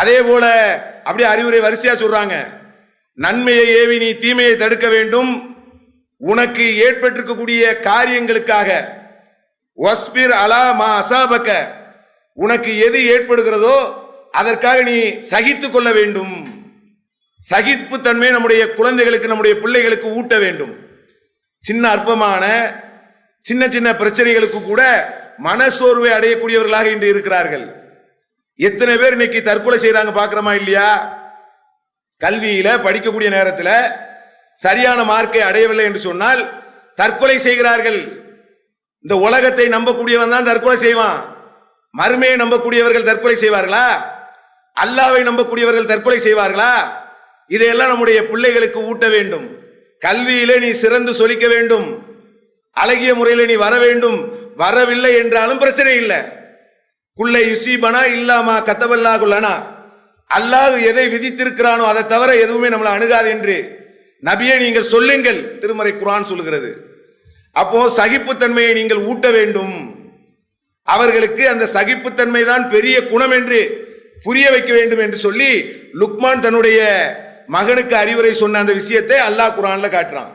அதே போல அப்படியே அறிவுரை வரிசையா சொல்றாங்க. நன்மையை ஏவி நீ தீமையை தடுக்க வேண்டும். உனக்கு ஏற்பட்டிருக்கக்கூடிய காரியங்களுக்காக. ஒஸ்பிர் அலா மா அசாபக்க. உனக்கு எது ஏற்படுகிறதோ அதற்காக நீ சகித்து கொள்ள வேண்டும். சகிப்பு தன்மை நம்முடைய குழந்தைகளுக்கு நம்முடைய பிள்ளைகளுக்கு ஊட்ட வேண்டும். சின்ன அற்பமான சின்ன சின்ன பிரச்சனைகளுக்கு கூட மனசோர்வை அடையக்கூடியவர்களாக இன்று இருக்கிறார்கள். எத்தனை பேர் இன்னைக்கு தற்கொலை செய்யறாங்க பார்க்கிறோமா இல்லையா? கல்வியில படிக்கக்கூடிய நேரத்தில் சரியான மார்க்கை அடையவில்லை என்று சொன்னால் தற்கொலை செய்கிறார்கள். இந்த உலகத்தை நம்பக்கூடியவன் தான் தற்கொலை செய்வான். மருமையை நம்பக்கூடியவர்கள் தற்கொலை செய்வார்களா? அல்லாவை நம்பக்கூடியவர்கள் தற்கொலை செய்வார்களா? இதையெல்லாம் நம்முடைய பிள்ளைகளுக்கு ஊட்ட வேண்டும். கல்வியிலே நீ சிறந்து சொலிக்க வேண்டும். அழகிய முறையில் நீ வர வேண்டும். வரவில்லை என்றாலும் பிரச்சனை இல்லை. குள்ளை யுசீபனா இல்லாமா கத்தவல்லா குல்லனா அல்லாஹ் எதை விதித்திருக்கிறானோ அதை தவிர எதுவுமே நம்மளை அணுகாது என்று நபியை நீங்கள் சொல்லுங்கள். திருமறை குரான் சொல்லுகிறது. அப்போ சகிப்புத்தன்மையை நீங்கள் ஊட்ட வேண்டும். அவர்களுக்கு அந்த சகிப்புத்தன்மை தான் பெரிய குணம் என்று புரிய வைக்க வேண்டும் என்று சொல்லி லுக்மான் தன்னுடைய மகனுக்கு அறிவுரை சொன்ன அந்த விஷயத்தை அல்லாஹ் குரான்ல காட்டுறான்.